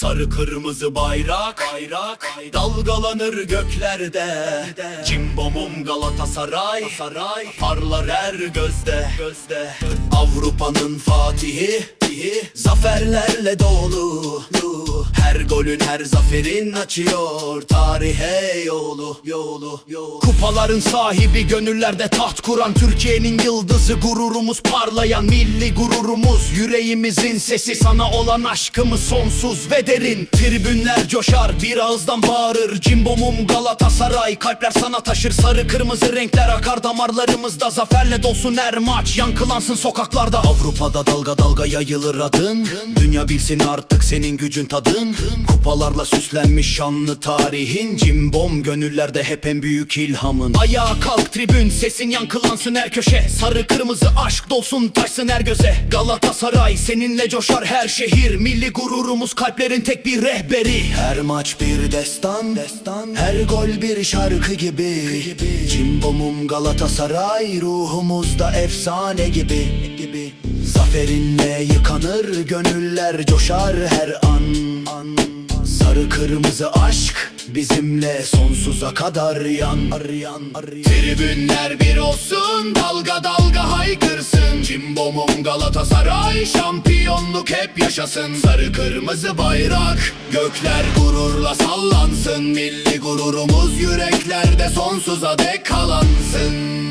Sarı kırmızı bayrak, bayrak dalgalanır göklerde. Cimbomum Galatasaray, saray parlar her gözde, gözde. Avrupa'nın fatihi, zaferlerle dolu. Her golün her zaferin açıyor. Tarihe yolu, yolu, yolu. Kupaların sahibi gönüllerde taht kuran. Türkiye'nin yıldızı gururumuz parlayan. Milli gururumuz Yüreğimizin sesi. Sana olan aşkımız sonsuz ve derin. Tribünler coşar bir ağızdan bağırır. Cimbomum Galatasaray. Kalpler sana taşır. Sarı kırmızı renkler akar. Damarlarımızda Zaferle dolsun her maç. Yankılansın sokaklarda. Avrupa'da dalga dalga yayılır adın Dünya bilsin artık senin gücün tadın. Kupalarla süslenmiş şanlı tarihin. Cimbom gönüllerde hep en büyük ilhamın. Ayağa kalk tribün sesin yankılansın her köşe. Sarı kırmızı aşk dolsun taşsın her göze. Galatasaray seninle coşar her şehir. Milli gururumuz kalplerin tek bir rehberi. Her maç bir destan, destan. Her gol bir şarkı gibi, Cimbomum Galatasaray ruhumuzda efsane gibi, gibi. Zaferinle yıkanır gönüller coşar her an. Sarı kırmızı aşk bizimle sonsuza kadar yan, yan, yan. Tribünler bir olsun dalga dalga haykırsın Cimbomum Galatasaray şampiyonluk hep yaşasın Sarı kırmızı bayrak gökler gururla sallansın Milli gururumuz yüreklerde sonsuza dek kalansın